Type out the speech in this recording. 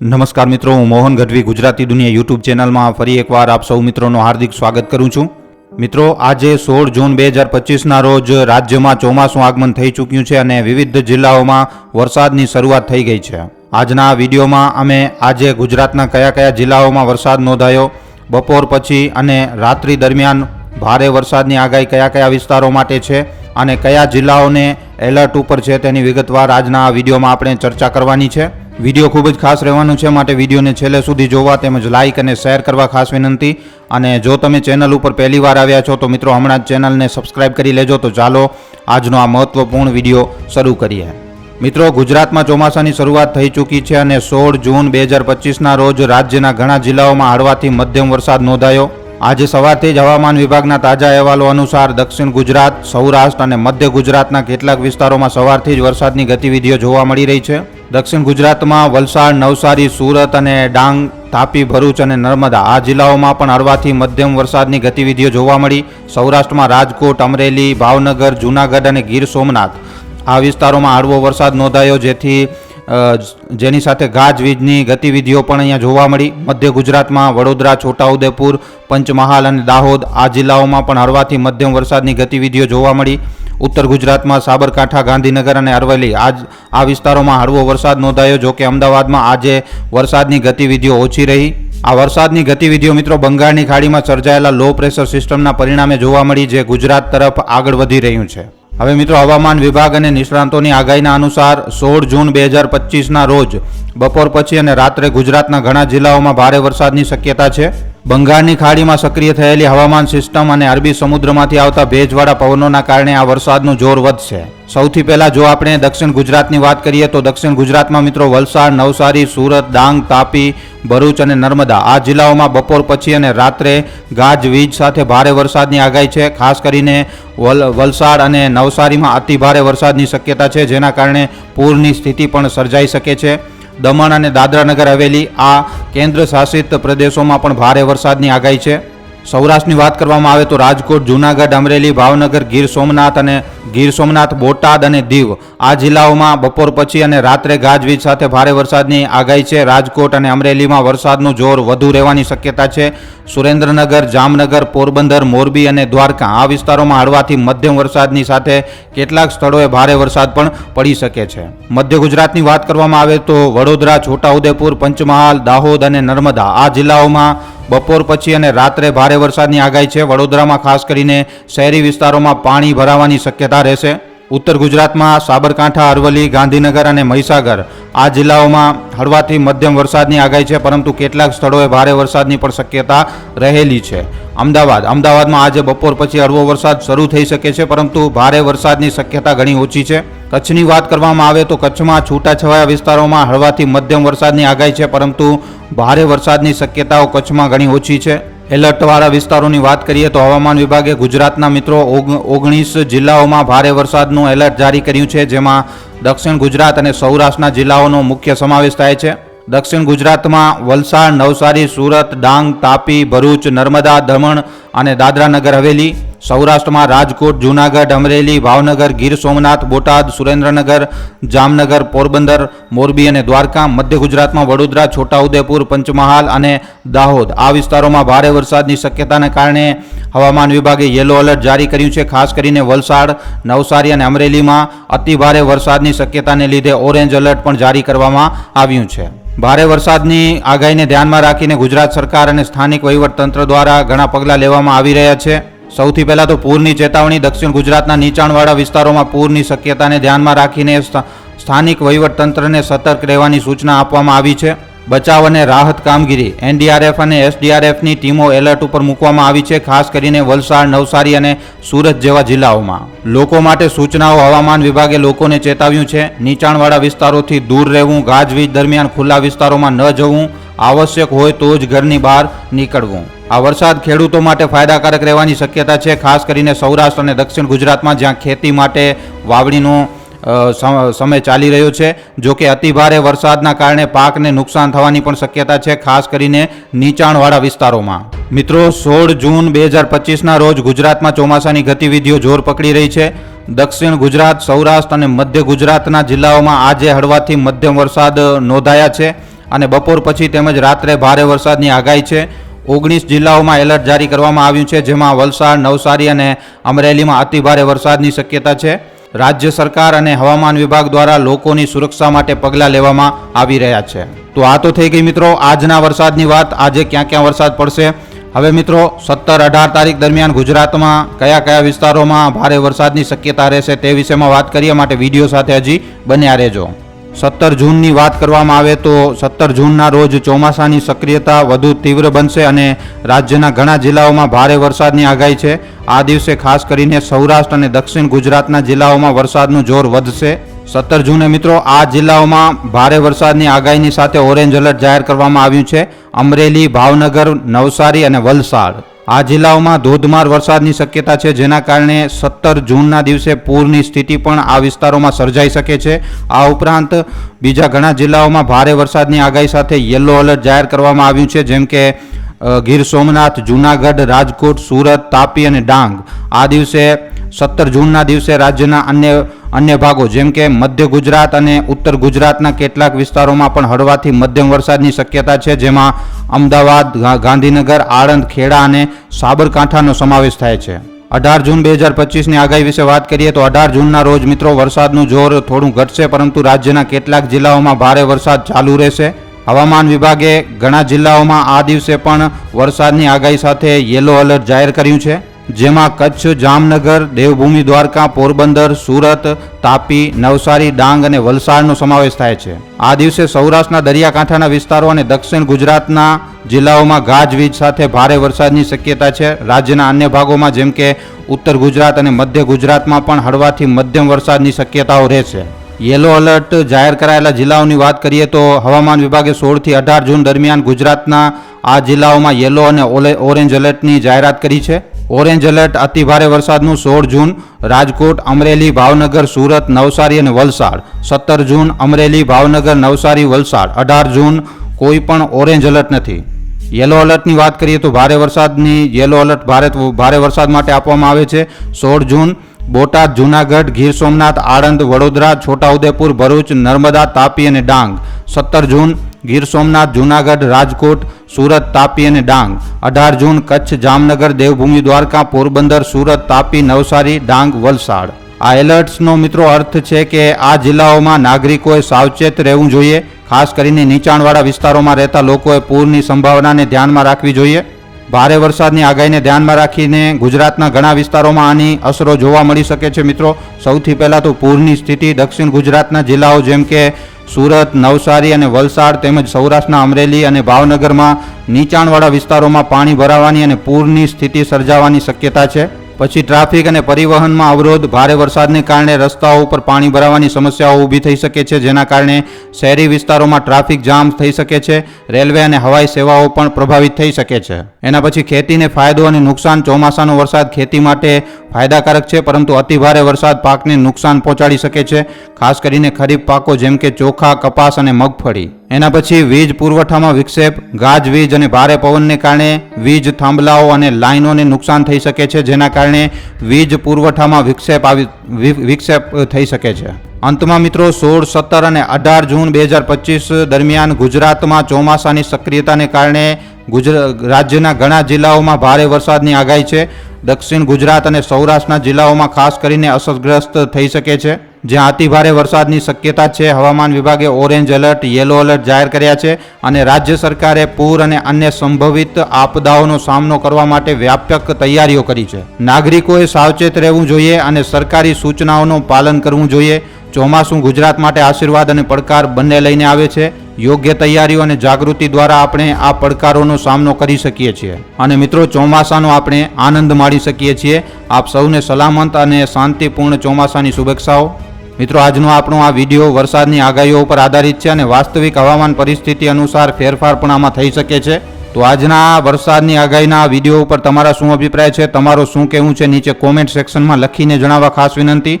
નમસ્કાર મિત્રો, હું મોહન ગઢવી, ગુજરાતી દુનિયા યુટ્યુબ ચેનલમાં ફરી એકવાર આપ સૌ મિત્રોનું હાર્દિક સ્વાગત કરું છું. મિત્રો, આજે સોળ જૂન બે હજાર પચીસના રોજ રાજ્યમાં ચોમાસું આગમન થઈ ચૂક્યું છે અને વિવિધ જિલ્લાઓમાં વરસાદની શરૂઆત થઈ ગઈ છે. આજના વિડીયોમાં અમે આજે ગુજરાતના કયા કયા જિલ્લાઓમાં વરસાદ નોંધાયો, બપોર પછી અને રાત્રિ દરમિયાન ભારે વરસાદની આગાહી કયા કયા વિસ્તારો માટે છે અને કયા જિલ્લાઓને એલર્ટ ઉપર છે તેની વિગતવાર આજના વિડીયોમાં આપણે ચર્ચા કરવાની છે. વીડિયો ખૂબ જ ખાસ રહેવાનો છે માટે વિડીયોને છેલ્લે સુધી જોવા તેમજ લાઇક અને શેર કરવા ખાસ વિનંતી. અને જો તમે ચેનલ ઉપર પહેલી વાર આવ્યા છો તો મિત્રો હમણાં જ ચેનલને સબસ્ક્રાઇબ કરી લેજો તો ચાલો આજનો આ મહત્વપૂર્ણ વીડિયો શરૂ કરીએ. મિત્રો, ગુજરાતમાં ચોમાસાની શરૂઆત થઈ ચૂકી છે અને સોળ જૂન બે હજાર પચીસના રોજ રાજ્યના ઘણા જિલ્લાઓમાં હળવાથી મધ્યમ વરસાદ નોંધાયો. આજે સવારથી જ હવામાન વિભાગના તાજા અહેવાલો અનુસાર દક્ષિણ ગુજરાત, સૌરાષ્ટ્ર અને મધ્ય ગુજરાતના કેટલાક વિસ્તારોમાં સવારથી જ વરસાદની ગતિવિધિઓ જોવા મળી રહી છે. દક્ષિણ ગુજરાતમાં વલસાડ, નવસારી, સુરત અને ડાંગ, તાપી, ભરૂચ અને નર્મદા આ જિલ્લાઓમાં પણ હળવાથી મધ્યમ વરસાદની ગતિવિધિઓ જોવા મળી. સૌરાષ્ટ્રમાં રાજકોટ, અમરેલી, ભાવનગર, જૂનાગઢ અને ગીર સોમનાથ આ વિસ્તારોમાં હળવો વરસાદ નોંધાયો જેથી જેની સાથે ગાજવીજની ગતિવિધિઓ પણ અહીંયા જોવા મળી. મધ્ય ગુજરાતમાં વડોદરા, છોટાઉદેપુર, પંચમહાલ અને દાહોદ આ જિલ્લાઓમાં પણ હળવાથી મધ્યમ વરસાદની ગતિવિધિઓ જોવા મળી. ઉત્તર ગુજરાતમાં સાબરકાંઠા, ગાંધીનગર અને અરવલ્લી. આજ આ વિસ્તારોમાં હળવો વરસાદ નોંધાયો જોકે અમદાવાદમાં આજે વરસાદની ગતિવિધિઓ ઓછી રહી. આ વરસાદની ગતિવિધિઓ મિત્રો બંગાળની ખાડીમાં સર્જાયેલા લો પ્રેશર સિસ્ટમના પરિણામે જોવા મળી, જે ગુજરાત તરફ આગળ વધી રહ્યું છે. હવે મિત્રો હવામાન વિભાગ અને નિષ્ણાંતોની આગાહીના અનુસાર સોળ જૂન બે હજાર પચીસના રોજ, બપોર પછી અને રાત્રે ગુજરાતના ઘણા જિલ્લાઓમાં ભારે વરસાદની શક્યતા છે. બંગાળની ખાડીમાં સક્રિય થયેલી હવામાન સિસ્ટમ અને અરબી સમુદ્રમાંથી આવતા ભેજવાળા પવનોના કારણે આ વરસાદનું જોર વધશે. સૌથી પહેલા જો આપણે દક્ષિણ ગુજરાતની વાત કરીએ તો દક્ષિણ ગુજરાતમાં મિત્રો વલસાડ, નવસારી, સુરત, ડાંગ, તાપી, ભરૂચ અને નર્મદા આ જિલ્લાઓમાં બપોર પછી અને રાત્રે ગાજવીજ સાથે ભારે વરસાદની આગાહી છે. ખાસ કરીને વલ, વલસાડ અને નવસારીમાં અતિ ભારે વરસાદની શક્યતા છે, જેના કારણે પૂરની સ્થિતિ પણ સર્જાઈ શકે છે. દમણ અને દાદરા નગર હવેલી આ કેન્દ્ર શાસિત પ્રદેશોમાં પણ ભારે વરસાદની આગાહી છે. સૌરાષ્ટ્રની વાત કરવામાં આવે તો રાજકોટ, જૂનાગઢ, અમરેલી, ભાવનગર, ગીર સોમનાથ અને ગીર સોમનાથ, બોટાદ અને દીવ આ જિલ્લાઓમાં બપોર પછી અને રાત્રે ગાજવીજ સાથે ભારે વરસાદની આગાહી છે. રાજકોટ અને અમરેલીમાં વરસાદનું જોર વધુ રહેવાની શક્યતા છે. સુરેન્દ્રનગર, જામનગર, પોરબંદર, મોરબી અને દ્વારકા આ વિસ્તારોમાં હળવાથી મધ્યમ વરસાદની સાથે કેટલાક સ્થળોએ ભારે વરસાદ પણ પડી શકે છે. મધ્ય ગુજરાતની વાત કરવામાં આવે તો વડોદરા, છોટાઉદેપુર, પંચમહાલ, દાહોદ અને નર્મદા આ જિલ્લાઓમાં બપોર પછી અને રાત્રે ભારે વરસાદની આગાહી છે. વડોદરામાં ખાસ કરીને શહેરી વિસ્તારોમાં પાણી ભરાવાની શક્યતા રહેશે. ઉત્તર ગુજરાતમાં સાબરકાંઠા, અરવલ્લી, ગાંધીનગર અને મહીસાગર આ જિલ્લાઓમાં હળવાથી મધ્યમ વરસાદની આગાહી છે, પરંતુ કેટલાક સ્થળોએ ભારે વરસાદની પણ શક્યતા રહેલી છે. અમદાવાદ, અમદાવાદમાં આજે બપોર પછી હળવો વરસાદ શરૂ થઈ શકે છે, પરંતુ ભારે વરસાદની શક્યતા ઘણી ઓછી છે. કચ્છની વાત કરવામાં આવે તો કચ્છમાં છૂટાછવાયા વિસ્તારોમાં હળવાથી મધ્યમ વરસાદની આગાહી છે, પરંતુ ભારે વરસાદની શક્યતાઓ કચ્છમાં ઘણી ઓછી છે. એલર્ટવાળા વિસ્તારોની વાત કરીએ તો હવામાન વિભાગે ગુજરાતના મિત્રો ઓગ- ઓગણીસ જિલ્લાઓમાં ભારે વરસાદનું એલર્ટ જારી કર્યું છે, જેમાં દક્ષિણ ગુજરાત અને સૌરાષ્ટ્રના જિલ્લાઓનો મુખ્ય સમાવેશ થાય છે. દક્ષિણ ગુજરાતમાં વલસાડ, નવસારી, સુરત, ડાંગ, તાપી, ભરૂચ, નર્મદા, દમણ અને દાદરા નગર હવેલી સૌરાષ્ટ્રમાં રાજકોટ, જૂનાગઢ, અમરેલી, ભાવનગર, ગીર સોમનાથ, બોટાદ, સુરેન્દ્રનગર, જામનગર, પોરબંદર, મોરબી અને દ્વારકા, મધ્ય ગુજરાતમાં વડોદરા, છોટાઉદેપુર, પંચમહાલ અને દાહોદ. આ વિસ્તારોમાં ભારે વરસાદની શક્યતાને કારણે હવામાન વિભાગે યલો એલર્ટ જારી કર્યું છે. ખાસ કરીને વલસાડ, નવસારી અને અમરેલીમાં અતિભારે વરસાદની શક્યતાને લીધે ઓરેન્જ એલર્ટ પણ જારી કરવામાં આવ્યું છે. ભારે વરસાદની આગાહીને ધ્યાનમાં રાખીને ગુજરાત સરકાર અને સ્થાનિક વહીવટતંત્ર દ્વારા ઘણા પગલાં લેવામાં આવી રહ્યા છે. સૌથી પહેલાં તો પૂરની ચેતવણી દક્ષિણ ગુજરાતના નીચાણવાળા વિસ્તારોમાં પૂરની શક્યતાને ધ્યાનમાં રાખીને સ્થા- સ્થાનિક વહીવટતંત્રને સતર્ક રહેવાની સૂચના આપવામાં આવી છે. બચાવ અને રાહત કામગીરી એનડીઆરએફ અને એસડીઆરએફની ટીમો એલર્ટ ઉપર મૂકવામાં આવી છે, ખાસ કરીને વલસાડ, નવસારી અને સુરત જેવા જિલ્લાઓમાં. લોકો માટે સૂચનાઓ હવામાન વિભાગે લોકોને ચેતાવ્યું છે. નીચાણવાળા વિસ્તારોથી દૂર રહેવું, ગાજવીજ દરમિયાન ખુલ્લા વિસ્તારોમાં ન જવું આવશ્યક હોય તો જ ઘરની બહાર નીકળવું. આ વરસાદ ખેડૂતો માટે ફાયદાકારક રહેવાની શક્યતા છે, ખાસ કરીને સૌરાષ્ટ્ર અને દક્ષિણ ગુજરાતમાં, જ્યાં ખેતી માટે વાવણીનો સમ- સમય ચાલી રહ્યો છે. જો કે અતિભારે વરસાદના કારણે પાકને નુકસાન થવાની પણ શક્યતા છે, ખાસ કરીને નીચાણવાળા વિસ્તારોમાં. મિત્રો, સોળ જૂન બે હજાર પચીસના રોજ ગુજરાતમાં ચોમાસાની ગતિવિધિઓ જોર પકડી રહી છે. દક્ષિણ ગુજરાત, સૌરાષ્ટ્ર અને મધ્ય ગુજરાતના જિલ્લાઓમાં આજે હળવાથી મધ્યમ વરસાદ નોંધાયા છે. અને બપોર પછી તેમજ રાત્રે ભારે વરસાદની આગાહી છે. ઓગણીસ જિલ્લાઓમાં એલર્ટ જારી કરવામાં આવ્યું છે, જેમાં વલસાડ, નવસારી અને અમરેલીમાં અતિભારે વરસાદની શક્યતા છે. રાજ્ય સરકાર અને હવામાન વિભાગ દ્વારા લોકોની સુરક્ષા માટે પગલાં લેવામાં આવી રહ્યા છે. તો આ તો થઈ ગઈ મિત્રો, આજના વરસાદની વાત. આજે ક્યાં ક્યાં વરસાદ પડશે? હવે મિત્રો, સત્તર અઢાર તારીખ દરમિયાન ગુજરાતમાં કયા કયા વિસ્તારોમાં ભારે વરસાદની શક્યતા રહેશે તે વિશેમાં વાત કરીએ. માટે વીડિયો સાથે હજી બન્યા રહેજો. સત્તર જૂનની વાત કરવામાં આવે તો સત્તર જૂનના રોજ ચોમાસાની સક્રિયતા વધુ તીવ્ર બનશે અને રાજ્યના ઘણા જિલ્લાઓમાં ભારે વરસાદની આગાહી છે. આ દિવસે ખાસ કરીને સૌરાષ્ટ્ર અને દક્ષિણ ગુજરાતના જિલ્લાઓમાં વરસાદનું જોર વધશે. સત્તર જૂને મિત્રો, આ જિલ્લાઓમાં ભારે વરસાદની આગાહીની સાથે ઓરેન્જ એલર્ટ જાહેર કરવામાં આવ્યું છે. અમરેલી, ભાવનગર, નવસારી અને વલસાડ. આ જિલ્લાઓમાં ધોધમાર વરસાદની શક્યતા છે, જેના કારણે સત્તર જૂનના દિવસે પૂરની સ્થિતિ પણ આ વિસ્તારોમાં સર્જાઈ શકે છે. આ ઉપરાંત બીજા ઘણા જિલ્લાઓમાં ભારે વરસાદની આગાહી સાથે યલો એલર્ટ જાહેર કરવામાં આવ્યું છે, જેમ કે ગીર સોમનાથ, જૂનાગઢ, રાજકોટ, સુરત, તાપી અને ડાંગ. આ દિવસે સત્તર જૂનના દિવસે રાજ્યના અન્ય અન્ય ભાગો, જેમ કે મધ્ય ગુજરાત અને ઉત્તર ગુજરાતના કેટલાક વિસ્તારોમાં પણ હળવાથી મધ્યમ વરસાદની શક્યતા છે, જેમાં અમદાવાદ ગાંધીનગર, આણંદ, ખેડા અને સાબરકાંઠાનો સમાવેશ થાય છે. અઢાર જૂન બે હજાર પચીસની આગાહી વિશે વાત કરીએ તો અઢાર જૂનના રોજ મિત્રો વરસાદનું જોર થોડું ઘટશે, પરંતુ રાજ્યના કેટલાક જિલ્લાઓમાં ભારે વરસાદ ચાલુ રહેશે. હવામાન વિભાગે ઘણા જિલ્લાઓમાં આ દિવસે પણ વરસાદની આગાહી સાથે યલો એલર્ટ જાહેર કર્યું છે. જેમાં કચ્છ, જામનગર, દેવભૂમિ, દ્વારકા, પોરબંદર, સુરત, તાપી, નવસારી, ડાંગ અને વલસાડનો સમાવેશ થાય છે. આ દિવસે સૌરાષ્ટ્રના દરિયાકાંઠાના વિસ્તારો અને દક્ષિણ ગુજરાતના જિલ્લાઓમાં ગાજવીજ સાથે ભારે વરસાદની શક્યતા છે. રાજ્યના અન્ય ભાગોમાં જેમ કે ઉત્તર ગુજરાત અને મધ્ય ગુજરાતમાં પણ હળવાથી મધ્યમ વરસાદની શક્યતાઓ રહેશે યલો એલર્ટ જાહેર કરાયેલા જિલ્લાઓની વાત કરીએ તો હવામાન વિભાગે સોળથી અઢાર જૂન દરમિયાન ગુજરાતના આ જિલ્લાઓમાં યેલો અને ઓરેન્જ એલર્ટની જાહેરાત કરી છે. ઓરેન્જ એલર્ટ અતિભારે વરસાદનું સોળ જૂન, રાજકોટ, અમરેલી, ભાવનગર, સુરત, નવસારી અને વલસાડ. સત્તર જૂન, અમરેલી, ભાવનગર, નવસારી, વલસાડ. અઢાર જૂન કોઈ પણ ઓરેન્જ એલર્ટ નથી. યલો એલર્ટની વાત કરીએ તો ભારે વરસાદની, યલો એલર્ટ ભારે ભારે વરસાદ માટે આપવામાં આવે છે. સોળ જૂન, બોટાદ, જૂનાગઢ, ગીર સોમનાથ, આણંદ, વડોદરા, છોટાઉદેપુર, ભરૂચ, નર્મદા, તાપી અને ડાંગ. સત્તર જૂન ગીર સોમનાથ, જૂનાગઢ, રાજકોટ, સુરત, તાપી અને ડાંગ. અઢાર જૂન કચ્છ જામનગર, દેવભૂમિ દ્વારકા, પોરબંદર, સુરત, તાપી, નવસારી, ડાંગ, વલસાડ. આ એલર્ટ્સનો મિત્રો અર્થ છે કે આ જિલ્લાઓમાં નાગરિકોએ સાવચેત રહેવું જોઈએ, ખાસ કરીને નીચાણવાળા વિસ્તારોમાં રહેતા લોકોએ પૂરની સંભાવનાને ધ્યાનમાં રાખવી જોઈએ. ભારે વરસાદની આગાહીને ધ્યાનમાં રાખીને ગુજરાતના ઘણા વિસ્તારોમાં આની અસરો જોવા મળી શકે છે મિત્રો. સૌથી પહેલાં તો પૂરની સ્થિતિ દક્ષિણ ગુજરાતના જિલ્લાઓ જેમ કે સુરત, નવસારી અને વલસાડ તેમજ સૌરાષ્ટ્રના અમરેલી અને ભાવનગરમાં નીચાણવાળા વિસ્તારોમાં પાણી ભરાવાની અને પૂરની સ્થિતિ સર્જાવાની શક્યતા છે. પછી ટ્રાફિક અને પરિવહનમાં અવરોધ, ભારે વરસાદને કારણે રસ્તાઓ ઉપર પાણી ભરાવાની સમસ્યાઓ ઊભી થઈ શકે છે, જેના કારણે શહેરી વિસ્તારોમાં ટ્રાફિક જામ થઈ શકે છે, રેલવે અને હવાઈ સેવાઓ પણ પ્રભાવિત થઈ શકે છે. એના પછી ખેતીને ફાયદો અને નુકસાન, ચોમાસાનો વરસાદ ખેતી માટે ફાયદાકારક છે, પરંતુ અતિભારે વરસાદ પાકને નુકસાન પહોંચાડી શકે છે, ખાસ કરીને ખરીફ પાકો જેમ કે ચોખા, કપાસ અને મગફળી. એના પછી વીજ પુરવઠામાં વિક્ષેપ ગાજવીજ અને ભારે પવનને કારણે વીજ થાંભલાઓ અને લાઇનોને નુકસાન થઈ શકે છે, જેના કારણે વીજ પુરવઠામાં વિક્ષેપ આવી વિક્ષેપ થઈ શકે છે. અંતમાં મિત્રો, સોળ, સત્તર અને અઢાર જૂન બે હજાર પચીસ દરમિયાન ગુજરાતમાં ચોમાસાની સક્રિયતાને કારણે ગુજરાત રાજ્યના ઘણા જિલ્લાઓમાં ભારે વરસાદની આગાહી છે. દક્ષિણ ગુજરાત અને સૌરાષ્ટ્રના જિલ્લાઓમાં ખાસ કરીને અસરગ્રસ્ત થઈ શકે છે. જ્યાં અતિભારે વરસાદની શક્યતા છે. હવામાન વિભાગે ઓરેન્જ એલર્ટ, યેલો એલર્ટ જાહેર કર્યા છે અને રાજ્ય સરકારે પૂર અને અન્ય સંભવિત આપદાઓનો સામનો કરવા માટે વ્યાપક તૈયારીઓ કરી છે. નાગરિકોએ સાવચેત રહેવું જોઈએ અને સરકારી સૂચનાઓનું પાલન કરવું જોઈએ. ચોમાસું ગુજરાત માટે આશીર્વાદ અને પડકાર બંને લઈને આવે છે. યોગ્ય તૈયારીઓ અને જાગૃતિ દ્વારા આપણે આ પડકારોનો સામનો કરી શકીએ છીએ. અને મિત્રો, ચોમાસાનો આપણે આનંદ માણી શકીએ છીએ. આપ સૌને સલામત અને શાંતિપૂર્ણ ચોમાસાની શુભેચ્છાઓ. મિત્રો, આજનો આપણો આ વીડિયો વરસાદની આગાહીઓ ઉપર આધારિત છે અને વાસ્તવિક હવામાન પરિસ્થિતિ અનુસાર ફેરફાર પણ આમાં થઈ શકે છે. તો આજના વરસાદની આગાહીના વીડિયો ઉપર તમારા શું અભિપ્રાય છે? તમારો શું કહેવું છે? નીચે કોમેન્ટ સેક્શનમાં લખીને જણાવવા ખાસ વિનંતી.